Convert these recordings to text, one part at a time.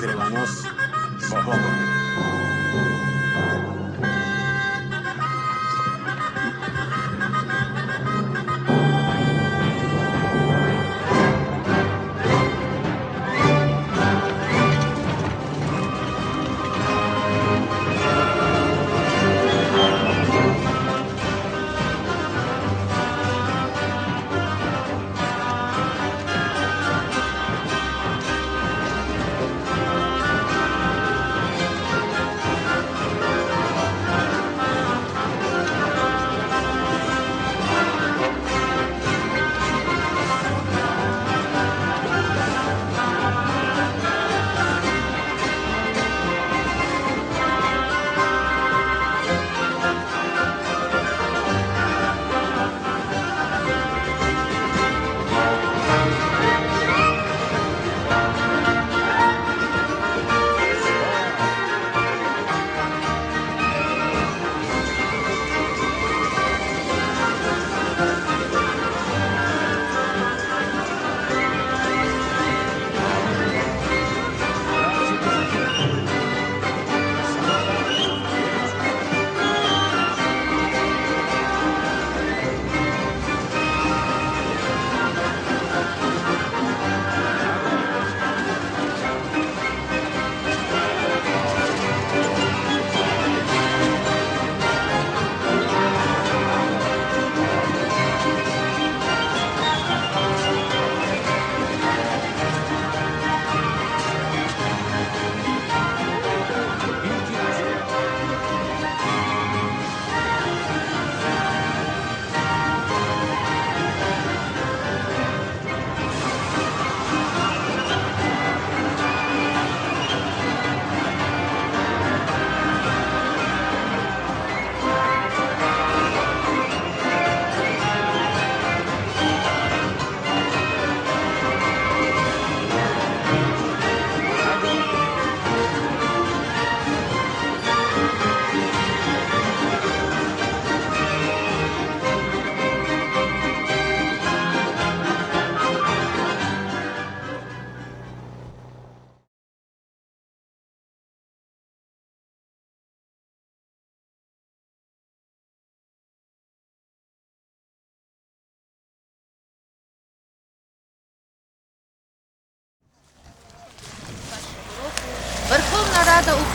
Escribanos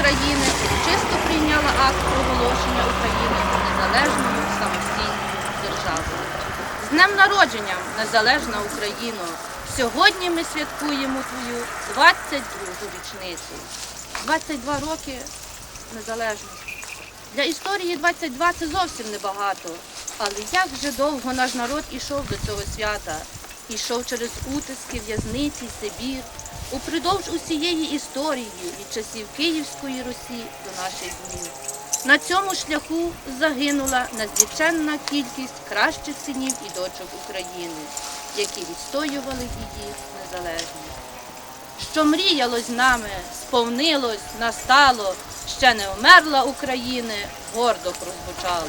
України чисто прийняла акт проголошення України незалежною самостійною державою. З днем народження, незалежна Україно! Сьогодні ми святкуємо твою 22-гу річницю. 22 роки незалежності. Для історії 22 це зовсім небагато. Але як же довго наш народ ішов до цього свята? Ішов через утиски, в'язниці, Сибір, упродовж усієї історії від часів Київської Русі до наших днів. На цьому шляху загинула незліченна кількість кращих синів і дочок України, які відстоювали її незалежність. Що мріялось нами, сповнилось, настало, ще не вмерла України, гордо прозвучало.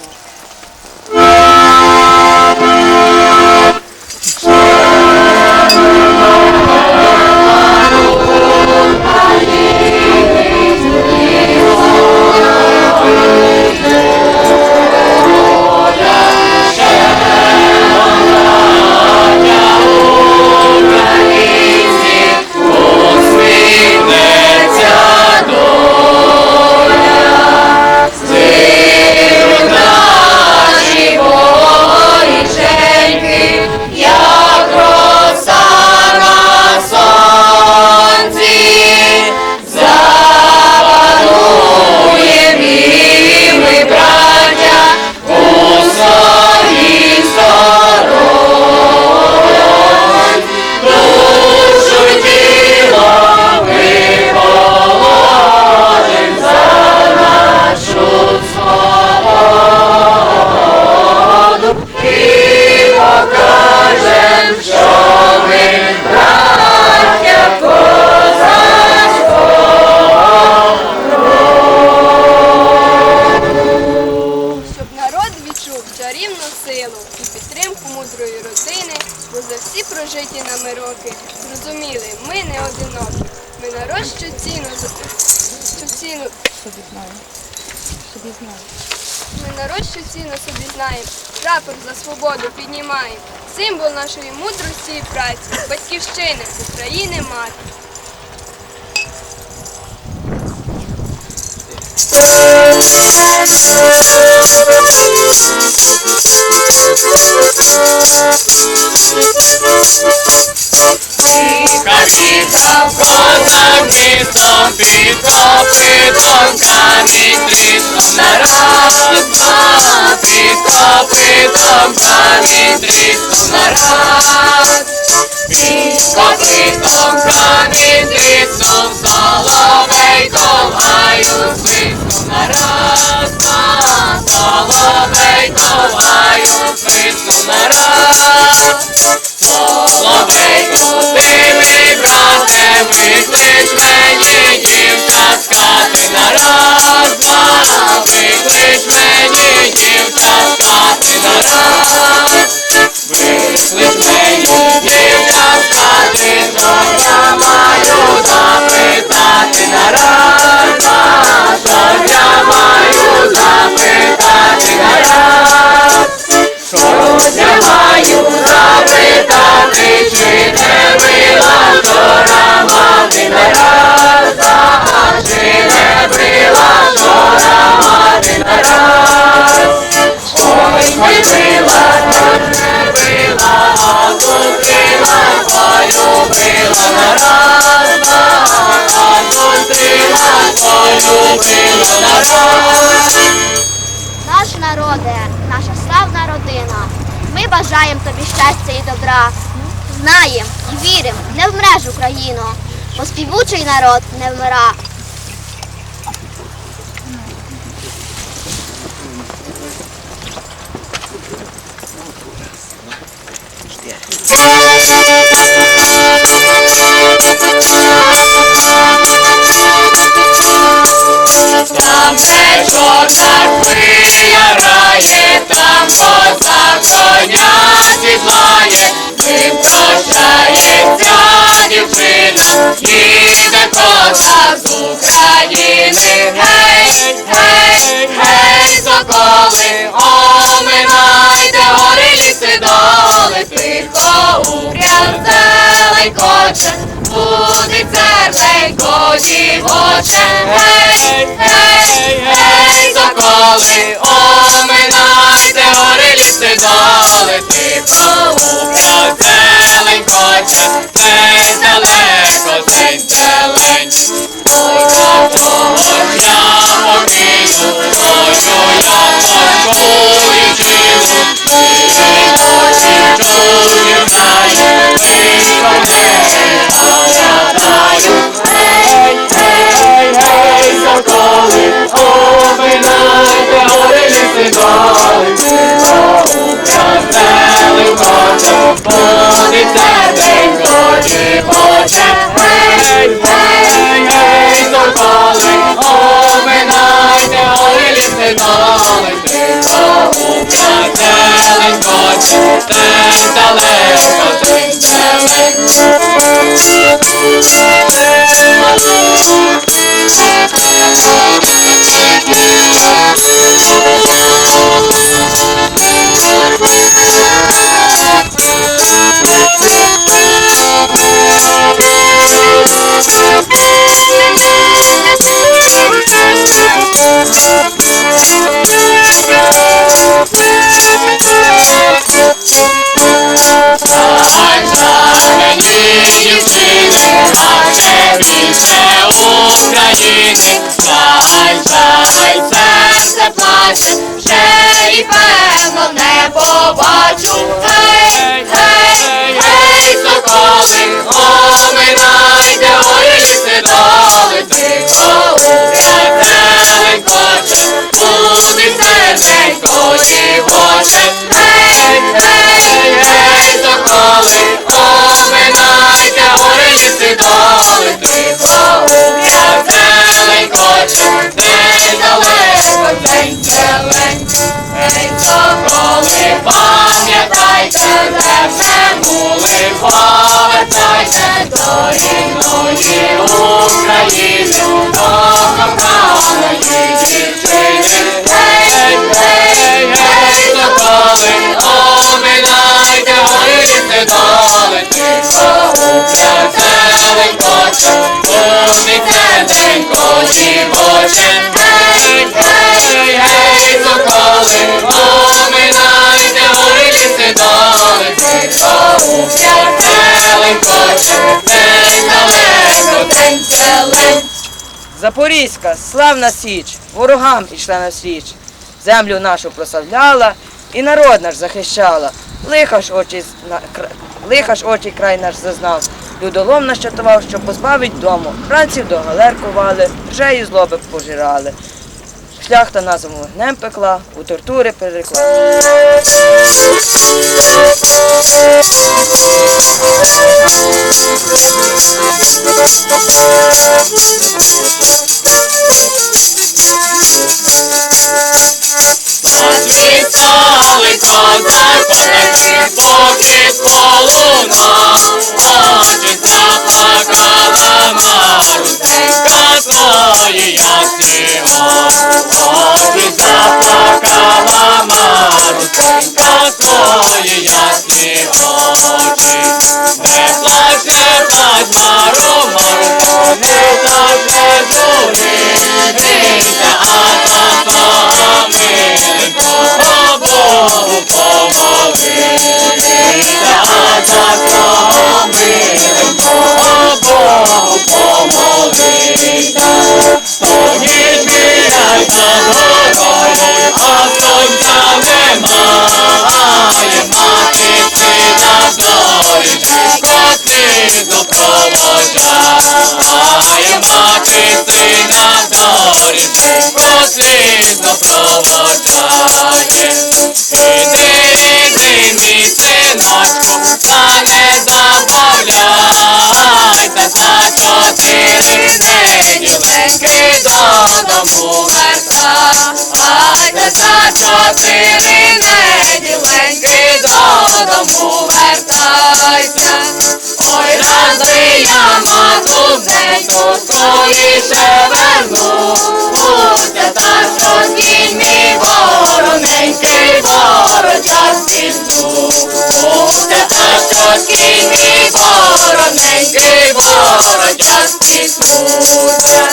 бо за всі прожиті нами роки зрозуміли, ми не одинокі. Ми народ, що ціну що ціну собі знає. Собі знає. Ми народ, що ціну собі знаємо, прапор за свободу піднімаємо. Символ нашої мудрості і праці, батьківщини, України мати. Кавіка поза містом під копитом камінь тріснув на раз, два, під камінь тріснув на раз. Під камінь тріснув соловейком, соловейком, гаю свиснув на раз. Соловейку, ти мій брате, виклич мені дівча з хати на раз, два, мені дівча з хати на раз, виклич мені дівча з хати, що я маю запитати на я маю запитати, чи не била вчора мати чи не била вчора мати на раз. Ой, не била, не била, а зустріла, полюбила на раз, а зустріла, полюбила на раз. Наш народе, наша славна родина. Ми бажаємо тобі щастя і добра. Знаєм і вірим, не вмреш Україно, бо співучий народ не вмира. Там, де чорна хвиля рає, там козак коня сідлає, ним прощається дівчина, їде козак з України. Гей, гей, гей, соколи, оминайте гори ліси доли, тихо упрям зелень коче, буде зерненько дівоче. Гей, гей, гей, соколи, оминайте гори ліси доли, тихо зелень коче, десь далеко, десь зелень. Зелень коче, буде серденько дівоче. Yeah. Повертайся дівчини. Гей, гей, гей, запали, оминайте горіти недалечі, Богуся зеленькоче, уміте денько дівоче. Гей, гей, гей, оминайте горіти недалечі, Богуся Запорізька, славна січ, ворогам ішла на січ, землю нашу прославляла і народ наш захищала. Лиха ж очі, лиха ж очі край наш зазнав. Людолом нащатував, що позбавить дому. Бранців до галер кували, ржею злоби пожирали. Шляхта нас вогнем пекла, у тортури перекла. Засвітали проводжає. Іди, іди, мій синочку, та не забавляйся, за чотири неділеньки додому вертайся, за чотири неділеньки додому вертайся. Ой, рази я матусеньку скоріше вернуся, Уся.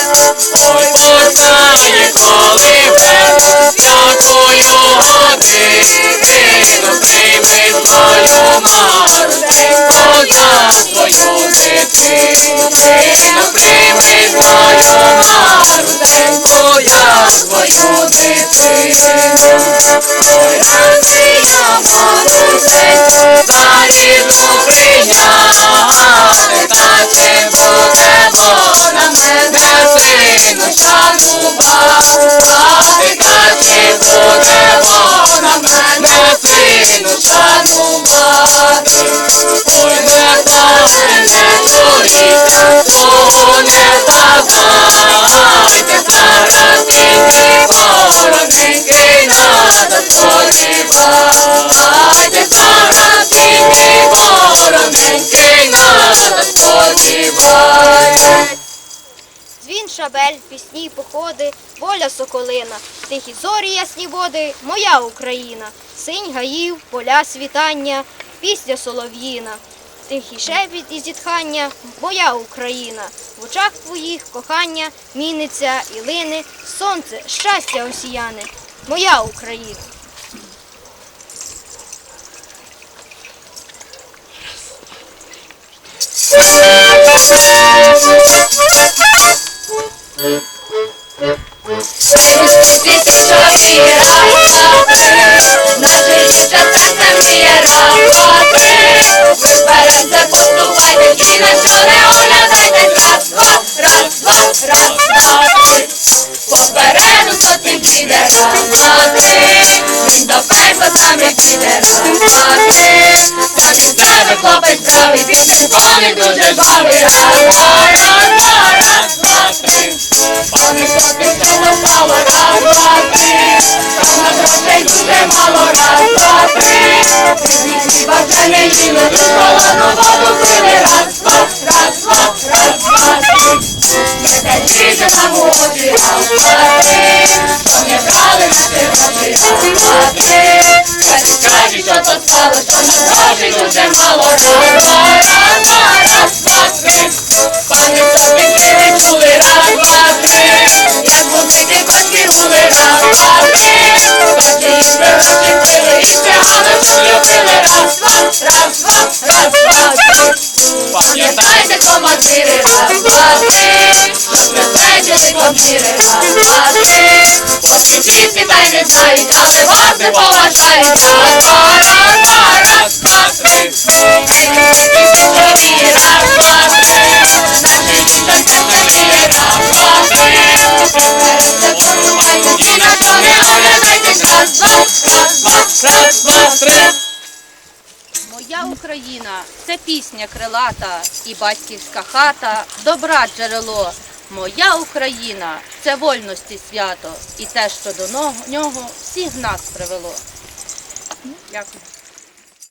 Ой, познає, коли годину прийми свою марусеньку за свою дитину. Прийми свою марусеньку я свою дитину. Oh, never, Шабель, пісні, походи, воля соколина, тихі зорі, ясні води, моя Україна, синь гаїв, поля світання, пісня солов'їна, тихий шепіт і зітхання, моя Україна, в очах твоїх кохання, міниться і лине, сонце, щастя осіяне, моя Україна. Наше дівча не хлопець правий, підсинковий дуже жвавий. Раз, Пане хлопець, що настало, раз, два, три. На грошей дуже мало, раз, два, не холодну воду пили, раз, два, раз, два, раз, два, три. Не очі, раз, два, не наші гроші, раз, два, три. Кажуть, що то стало, що на грошей дуже мало, раз, раз, два, два, три. Пане любили раз, два, три, Батьків прилетіли і стрягали, полюбили раз, раз, два, раз, два, пам'ятайте командири, раз, два, три, Безпечили командири, раз, два, три, Ваші та й не знають, але вас не поважають, раз, два, раз, два, раз, Україна це пісня крилата і батьківська хата, добра джерело. Моя Україна це вольності свято і те, що до нього всіх нас привело. Дякую.